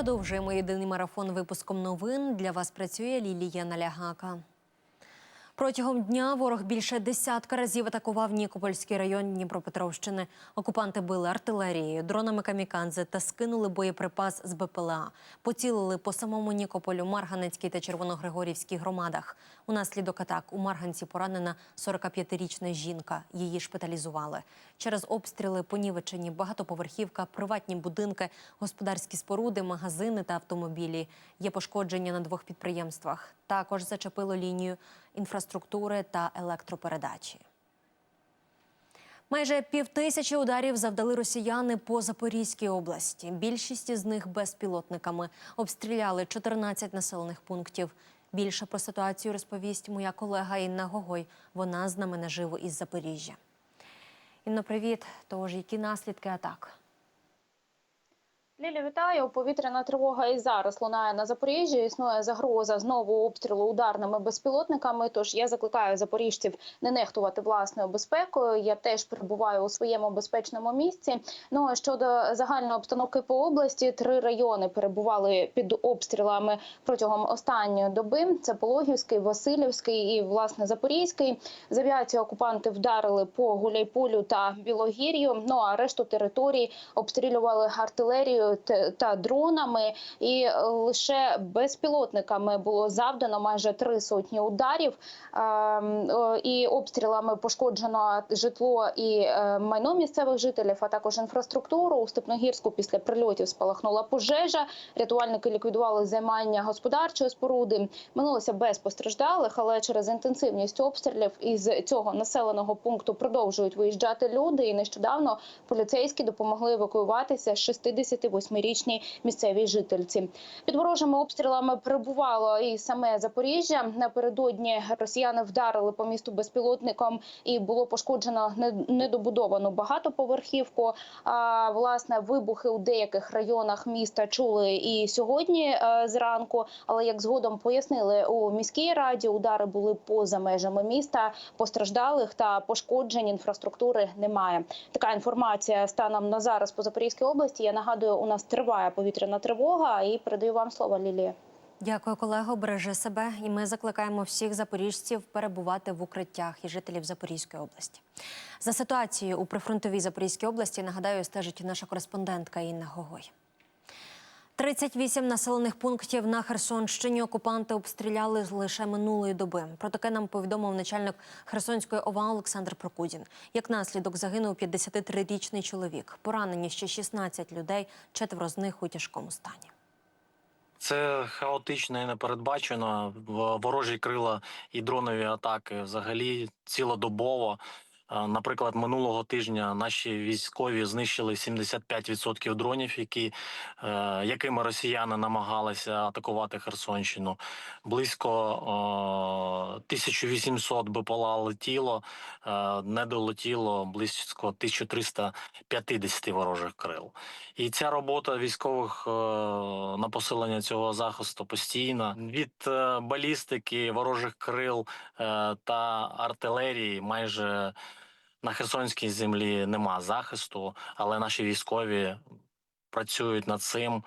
Продовжуємо єдиний марафон випуском новин. Для вас працює Лілія Налягака. Протягом дня ворог більше десятка разів атакував Нікопольський район Дніпропетровщини. Окупанти били артилерією, дронами камікадзе та скинули боєприпас з БПЛА. Поцілили по самому Нікополю, Марганецькій та Червоногригорівській громадах. Унаслідок атак у Марганці поранена 45-річна жінка. Її шпиталізували. Через обстріли понівечені багатоповерхівка, приватні будинки, господарські споруди, магазини та автомобілі. Є пошкодження на двох підприємствах. Також зачепило лінію інфраструктури та електропередачі. Майже півтисячі ударів завдали росіяни по Запорізькій області. Більшість із них безпілотниками обстріляли 14 населених пунктів. Більше про ситуацію розповість моя колега Інна Гогой. Вона з нами наживо із Запоріжжя. Інно, привіт. Тож, які наслідки атак? Лілі, вітаю. Повітряна тривога і зараз лунає на Запоріжжі. Існує загроза знову обстрілу ударними безпілотниками. Тож я закликаю запоріжців не нехтувати власною безпекою. Я теж перебуваю у своєму безпечному місці. Ну а щодо загальної обстановки по області, три райони перебували під обстрілами протягом останньої доби. Це Пологівський, Васильівський і власне Запорізький. З авіації окупанти вдарили по Гуляйполю та Білогір'ю. Ну а решту територій обстрілювали артилерією та- дронами, і е, лише безпілотниками було завдано майже три сотні ударів. Ем, е, І обстрілами пошкоджено житло і е, майно місцевих жителів, а також інфраструктуру. У Степногірську після прильотів спалахнула пожежа. Рятувальники ліквідували займання господарчої споруди. Минулося без постраждалих, але через інтенсивність обстрілів із цього населеного пункту продовжують виїжджати люди. І нещодавно поліцейські допомогли евакуюватися 68-річній місцевій жительці. Під ворожими обстрілами перебувало і саме Запоріжжя. Напередодні росіяни вдарили по місту безпілотником і було пошкоджено не- недобудовану багатоповерхівку. А власне вибухи у деяких районах міста чули і сьогодні е, зранку. Але як згодом пояснили у міській раді, удари були поза межами міста. Постраждалих та пошкоджень інфраструктури немає. Така інформація станом на зараз по Запорізькій області. Я нагадую, у нас триває повітряна тривога, і передаю вам слово Лілія. Дякую, колего. Бережи себе. І ми закликаємо всіх запоріжців перебувати в укриттях і жителів Запорізької області. За ситуацією у прифронтовій Запорізькій області нагадаю, стежить наша кореспондентка Інна Гогой. 38 населених пунктів на Херсонщині окупанти обстріляли лише минулої доби. Про таке нам повідомив начальник Херсонської ОВА Олександр Прокудін. Як наслідок загинув 53-річний чоловік. Поранені ще 16 людей, четверо з них у тяжкому стані. Це хаотично і непередбачено. Ворожі крила і дронові атаки взагалі цілодобово. Е, Наприклад, минулого тижня наші військові знищили 75% дронів, які, е, якими росіяни намагалися атакувати Херсонщину. Близько е, 1800 БПЛА летіло, е, не долетіло близько 1350 ворожих крил. І ця робота військових на посилення цього захисту постійна від балістики, ворожих крил та артилерії майже на Херсонській землі нема захисту, але наші військові працюють над цим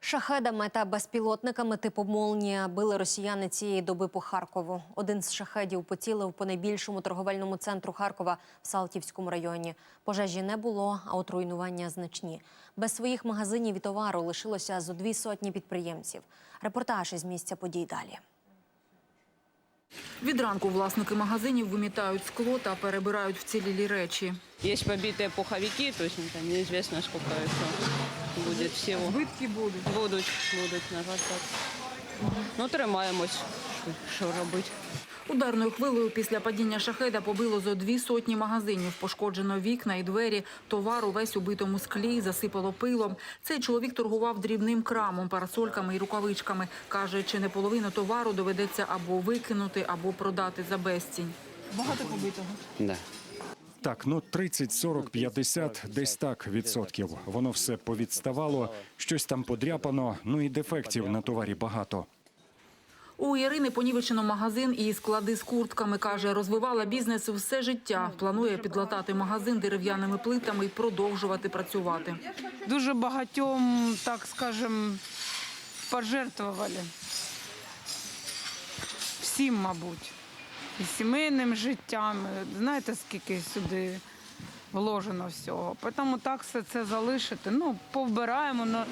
Шахедами та безпілотниками типу «Молнія» били росіяни цієї доби по Харкову. Один з шахедів поцілив по найбільшому торговельному центру Харкова в Салтівському районі. Пожежі не було, а от руйнування значні. Без своїх магазинів і товару лишилося зо дві сотні підприємців. Репортаж із місця подій далі. Від ранку власники магазинів вимітають скло та перебирають вцілілі речі. Є побиті пуховики, тобто там неізвісно, сколько буде всього. Збитки будуть. Будуть, будуть, на жаль, так. Ну, тримаємось, що, робити. Ударною хвилею після падіння шахеда побило зо дві сотні магазинів. Пошкоджено вікна і двері. Товар увесь у битому склі, засипало пилом. Цей чоловік торгував дрібним крамом, парасольками і рукавичками. Каже, чи не половину товару доведеться або викинути, або продати за безцінь. Багато побитого. Да. Так, ну 30, 40, 50, десь так відсотків. Воно все повідставало, щось там подряпано, ну і дефектів на товарі багато. У Ірини понівечено магазин і склади з куртками. Каже, розвивала бізнес все життя. Планує підлатати магазин дерев'яними плитами і продовжувати працювати. дуже багатьом, так скажем, пожертвували. Всім, мабуть. І сімейним життям. Знаєте, скільки сюди вложено всього. Тому так все це залишити. Ну, повбираємо, ну,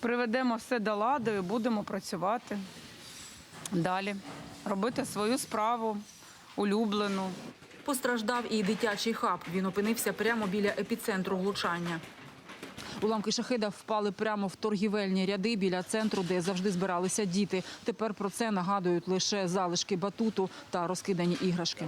приведемо все до ладу і будемо працювати далі. Робити свою справу улюблену. Постраждав і дитячий хаб. Він опинився прямо біля епіцентру влучання. Уламки шахеда впали прямо в торгівельні ряди біля центру, де завжди збиралися діти. Тепер про це нагадують лише залишки батуту та розкидані іграшки.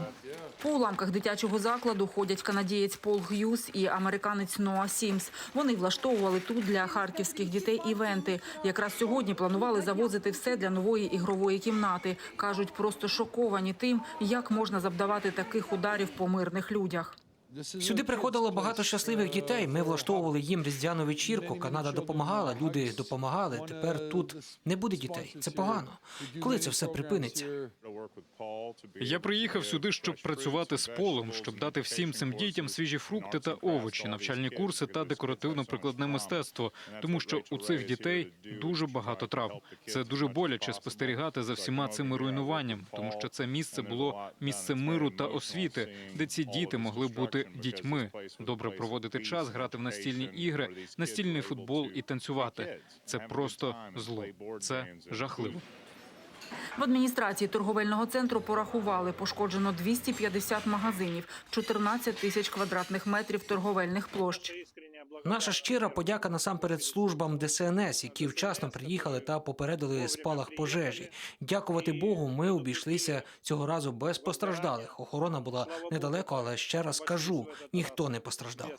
По уламках дитячого закладу ходять канадієць Пол Г'юз і американець Ноа Сімс. Вони влаштовували тут для харківських дітей івенти. Якраз сьогодні планували завозити все для нової ігрової кімнати. Кажуть, просто шоковані тим, як можна завдавати таких ударів по мирних людях. Сюди приходило багато щасливих дітей. Ми влаштовували їм різдвяну вечірку. Канада допомагала, люди допомагали. Тепер тут не буде дітей. Це погано. Коли це все припиниться? Я приїхав сюди, щоб працювати з полем, щоб дати всім цим дітям свіжі фрукти та овочі, навчальні курси та декоративно-прикладне мистецтво, тому що у цих дітей дуже багато травм. Це дуже боляче спостерігати за всіма цими руйнуванням, тому що це місце було місцем миру та освіти, де ці діти могли бути дітьми, добре проводити час, грати в настільні ігри, настільний футбол і танцювати. Це просто зло. Це жахливо. В адміністрації торговельного центру порахували пошкоджено 250 магазинів, 14 тисяч квадратних метрів торговельних площ. Наша щира подяка насамперед службам ДСНС, які вчасно приїхали та попередили спалах пожежі. Дякувати Богу, ми обійшлися цього разу без постраждалих. Охорона була недалеко, але ще раз кажу: ніхто не постраждав.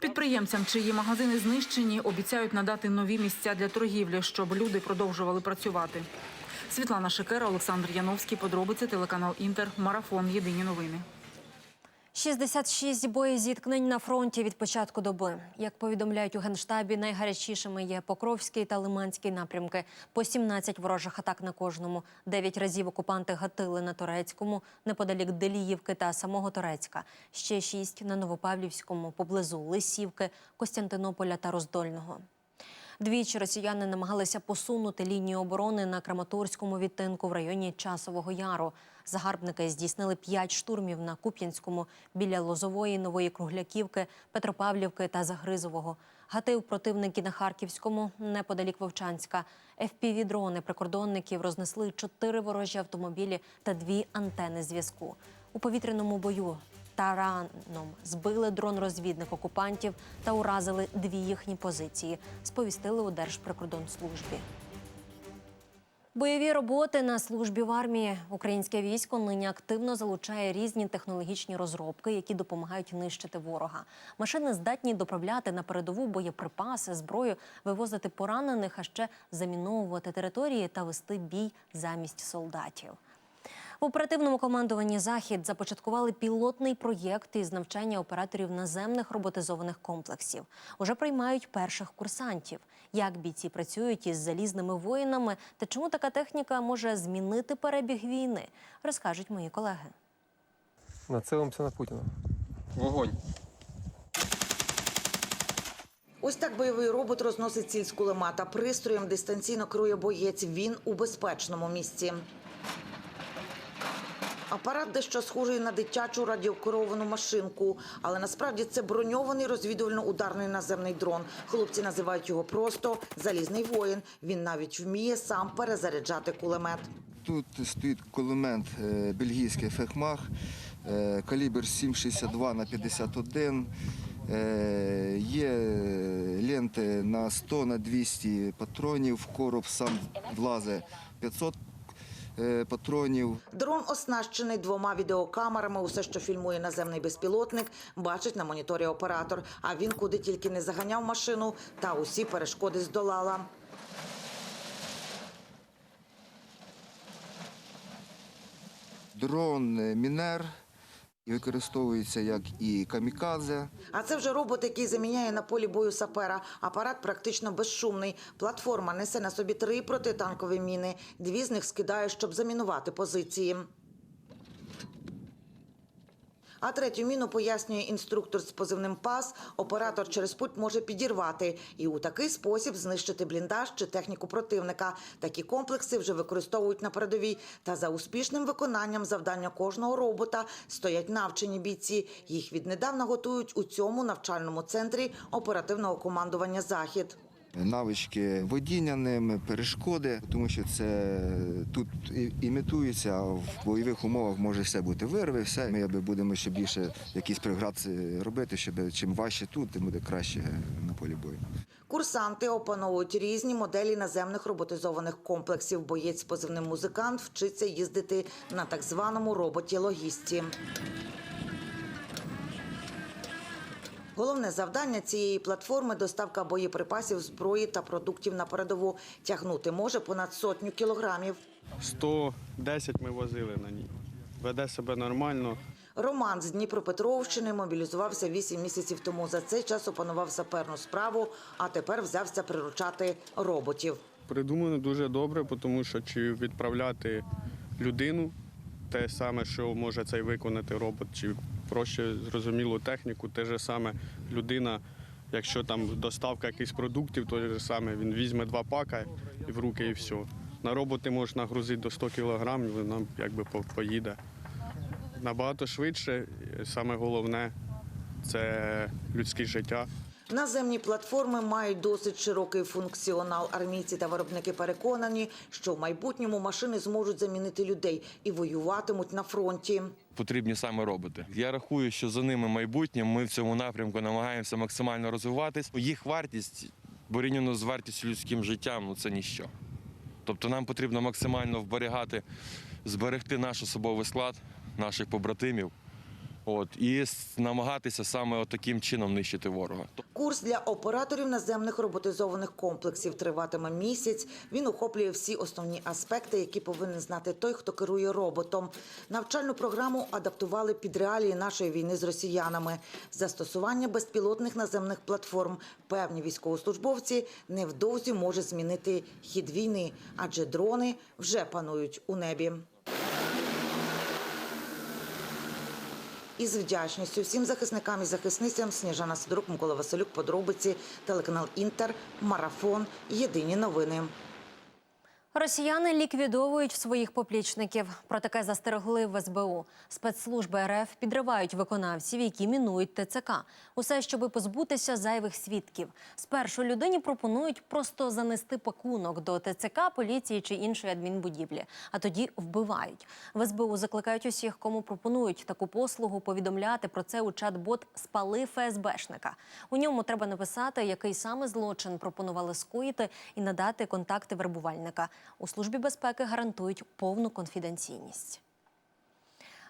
Підприємцям, чиї магазини знищені, обіцяють надати нові місця для торгівлі, щоб люди продовжували працювати. Світлана Шикера, Олександр Яновський. Подробиці телеканал Інтер. Марафон. Єдині новини. 66 боєзіткнень на фронті від початку доби. Як повідомляють у Генштабі, найгарячішими є Покровський та Лиманський напрямки. По 17 ворожих атак на кожному. Дев'ять разів окупанти гатили на Турецькому, неподалік Деліївки та самого Турецька. Ще шість на Новопавлівському, поблизу Лисівки, Костянтинополя та Роздольного. Двічі росіяни намагалися посунути лінію оборони на Краматорському відтинку в районі Часового Яру. Загарбники здійснили п'ять штурмів на Куп'янському біля Лозової, Нової Кругляківки, Петропавлівки та Загризового. Гатив противники на Харківському, неподалік Вовчанська. ФПВ-дрони прикордонників рознесли чотири ворожі автомобілі та дві антени зв'язку. У повітряному бою тараном збили дрон-розвідник окупантів та уразили дві їхні позиції. Сповістили у Держприкордонслужбі. Бойові роботи на службі в армії. Українське військо нині активно залучає різні технологічні розробки, які допомагають нищити ворога. Машини здатні доправляти на передову боєприпаси, зброю, вивозити поранених, а ще заміновувати території та вести бій замість солдатів. В оперативному командуванні Захід започаткували пілотний проєкт із навчання операторів наземних роботизованих комплексів. Уже приймають перших курсантів. Як бійці працюють із залізними воїнами та чому така техніка може змінити перебіг війни, розкажуть мої колеги. Нацелимося на Путіна. Ось так бойовий робот розносить ціль з кулемета. Пристроєм дистанційно керує боєць. Він у безпечному місці. Апарат дещо схожий на дитячу радіокеровану машинку, але насправді це броньований розвідувально-ударний наземний дрон. Хлопці називають його просто залізний воїн. Він навіть вміє сам перезаряджати кулемет. Тут стоїть кулемет е, бельгійський фехмах, е, калібр 7,62 на 51. е, Є ленти на 100 на 200 патронів, короб сам влазить 500 е, патронів. Дрон оснащений двома відеокамерами. Усе, що фільмує наземний безпілотник, бачить на моніторі оператор. А він куди тільки не заганяв машину, та усі перешкоди здолала. Дрон е, Мінер Використовується як і камікадзе, А це вже робот, який заміняє на полі бою сапера. Апарат практично безшумний. Платформа несе на собі три протитанкові міни. Дві з них скидає, щоб замінувати позиції. А третю міну пояснює інструктор з позивним пас. Оператор через пульт може підірвати і у такий спосіб знищити бліндаж чи техніку противника. Такі комплекси вже використовують на передовій. Та за успішним виконанням завдання кожного робота стоять навчені бійці. Їх віднедавна готують у цьому навчальному центрі оперативного командування Захід. Навички водіння ними, перешкоди, тому що це тут імітується, а в бойових умовах може все бути вирви, все. Ми якби будемо ще більше якісь приградці робити, щоб чим важче тут, тим буде краще на полі бою. Курсанти опановують різні моделі наземних роботизованих комплексів. Боєць з позивним музикант вчиться їздити на так званому роботі логісті. Головне завдання цієї платформи доставка боєприпасів, зброї та продуктів на передову. Тягнути може понад сотню кілограмів. 110 ми возили на ній. Веде себе нормально. Роман з Дніпропетровщини мобілізувався 8 місяців тому. За цей час опанував саперну справу, а тепер взявся приручати роботів. Придумано дуже добре, тому що чи відправляти людину, те саме, що може цей виконати робот, чи проще зрозумілу техніку, те ж саме людина, якщо там доставка якихось продуктів, то же саме він візьме два пака і в руки і все. На роботи можеш нагрузити до 100 кілограмів, вона якби поїде. Набагато швидше, саме головне це людське життя. Наземні платформи мають досить широкий функціонал. Армійці та виробники переконані, що в майбутньому машини зможуть замінити людей і воюватимуть на фронті. потрібні саме роботи. Я рахую, що за ними майбутнє. Ми в цьому напрямку намагаємося максимально розвиватись. Їх вартість порівняно з вартістю людським життям ну це ніщо. Тобто нам потрібно максимально вберігати, зберегти наш особовий склад, наших побратимів. От, і намагатися саме таким чином нищити ворога. Курс для операторів наземних роботизованих комплексів триватиме місяць. Він охоплює всі основні аспекти, які повинен знати той, хто керує роботом. Навчальну програму адаптували під реалії нашої війни з росіянами. Застосування безпілотних наземних платформ певні військовослужбовці невдовзі може змінити хід війни, адже дрони вже панують у небі. Із вдячністю всім захисникам і захисницям. Сніжана Сидорук, Микола Василюк, подробиці, телеканал Інтер, Марафон, Єдині новини. Росіяни ліквідовують своїх поплічників. Про таке застерегли в СБУ. Спецслужби РФ підривають виконавців, які мінують ТЦК. Усе, щоби позбутися зайвих свідків. Спершу людині пропонують просто занести пакунок до ТЦК, поліції чи іншої адмінбудівлі, а тоді вбивають. В СБУ закликають усіх, кому пропонують таку послугу, повідомляти про це у чат-бот «Спали ФСБшника». У ньому треба написати, який саме злочин пропонували скоїти, і надати контакти вербувальника. У службі безпеки гарантують повну конфіденційність.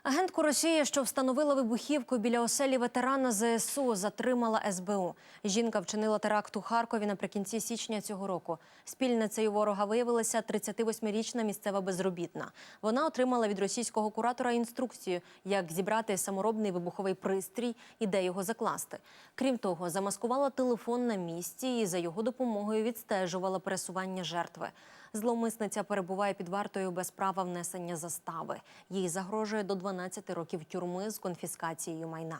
Агентку Росії, що встановила вибухівку біля оселі ветерана ЗСУ, затримала СБУ. Жінка вчинила теракт у Харкові наприкінці січня цього року. Спільницею ворога виявилася 38-річна місцева безробітна. Вона отримала від російського куратора інструкцію, як зібрати саморобний вибуховий пристрій і де його закласти. Крім того, замаскувала телефон на місці і за його допомогою відстежувала пересування жертви. Зловмисниця перебуває під вартою без права внесення застави. Їй загрожує до 12 років тюрми з конфіскацією майна.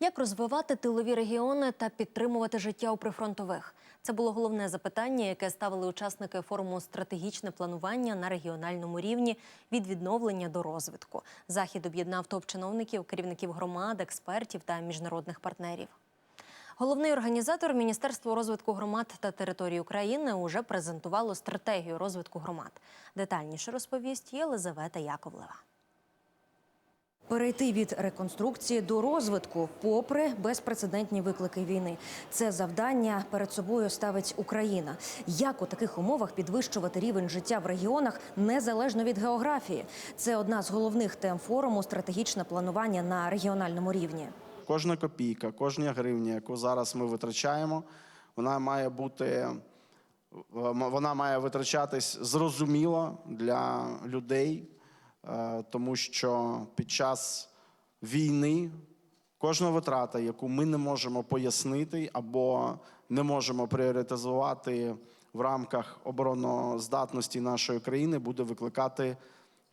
Як розвивати тилові регіони та підтримувати життя у прифронтових? Це було головне запитання, яке ставили учасники форуму стратегічне планування на регіональному рівні від відновлення до розвитку. Захід об'єднав топ-чиновників, керівників громад, експертів та міжнародних партнерів. Головний організатор Міністерство розвитку громад та територій України уже презентувало стратегію розвитку громад. Детальніше розповість Єлизавета Яковлева. Перейти від реконструкції до розвитку, попри безпрецедентні виклики війни, це завдання перед собою ставить Україна. Як у таких умовах підвищувати рівень життя в регіонах незалежно від географії? Це одна з головних тем форуму стратегічне планування на регіональному рівні. Кожна копійка, кожна гривня, яку зараз ми витрачаємо, вона має бути вона має витрачатись зрозуміло для людей, е, тому що під час війни кожна витрата, яку ми не можемо пояснити або не можемо пріоритизувати в рамках обороноздатності нашої країни, буде викликати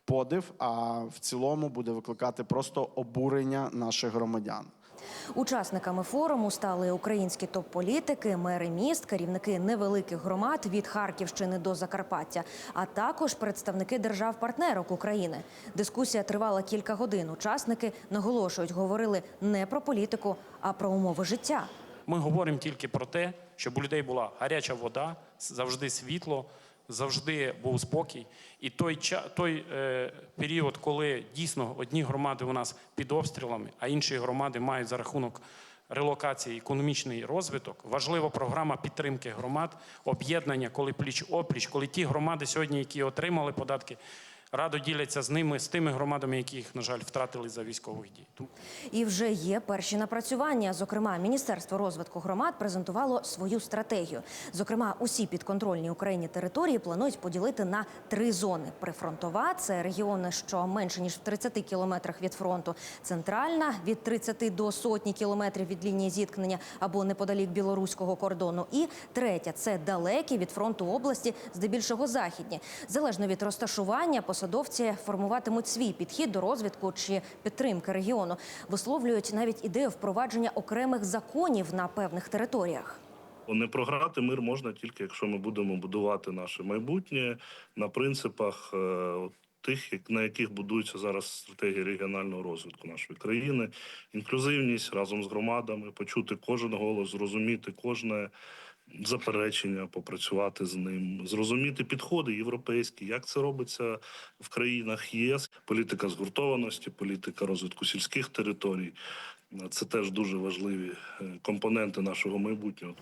подив, а в цілому буде викликати просто обурення наших громадян. Учасниками форуму стали українські топ-політики, мери міст, керівники невеликих громад від Харківщини до Закарпаття, а також представники держав-партнерок України. Дискусія тривала кілька годин. Учасники наголошують, говорили не про політику, а про умови життя. Ми говоримо тільки про те, щоб у людей була гаряча вода, завжди світло, завжди був спокій. І той той е, період, коли дійсно одні громади у нас під обстрілами, а інші громади мають за рахунок релокації економічний розвиток, важлива програма підтримки громад, об'єднання, коли пліч опліч, коли ті громади сьогодні, які отримали податки, радо діляться з ними, з тими громадами, які їх, на жаль, втратили за військових дій. І вже є перші напрацювання. Зокрема, Міністерство розвитку громад презентувало свою стратегію. Зокрема, усі підконтрольні Україні території планують поділити на три зони: прифронтова це регіони, що менше ніж в 30 кілометрах від фронту, центральна від 30 до сотні кілометрів від лінії зіткнення або неподалік білоруського кордону. І третя це далекі від фронту області, здебільшого західні. Залежно від розташування, посадовці формуватимуть свій підхід до розвитку чи підтримки регіону. Висловлюють навіть ідею впровадження окремих законів на певних територіях. Не програти мир можна тільки якщо ми будемо будувати наше майбутнє на принципах е, тих, на яких будується зараз стратегія регіонального розвитку нашої країни, інклюзивність разом з громадами, почути кожен голос, зрозуміти кожне заперечення, попрацювати з ним, зрозуміти підходи європейські, як це робиться в країнах ЄС, політика згуртованості, політика розвитку сільських територій. Це теж дуже важливі е, компоненти нашого майбутнього.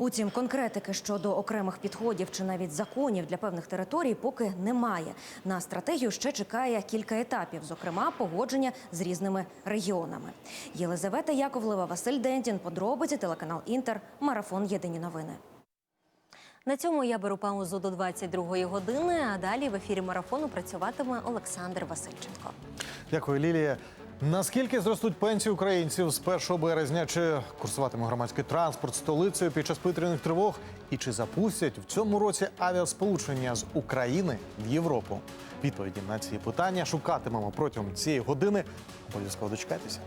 Утім, конкретики щодо окремих підходів чи навіть законів для певних територій поки немає. На стратегію ще чекає кілька етапів, зокрема погодження з різними регіонами. Єлизавета Яковлева, Василь Дентін, подробиці, телеканал Інтер, марафон Єдині новини. На цьому я беру паузу до 22-ї години. А далі в ефірі марафону працюватиме Олександр Васильченко. Дякую, Лілія. Наскільки зростуть пенсії українців з 1 березня? Чи курсуватиме громадський транспорт столицею під час повітряних тривог? І чи запустять в цьому році авіасполучення з України в Європу? Відповіді на ці питання шукатимемо протягом цієї години. Обов'язково дочекайтеся.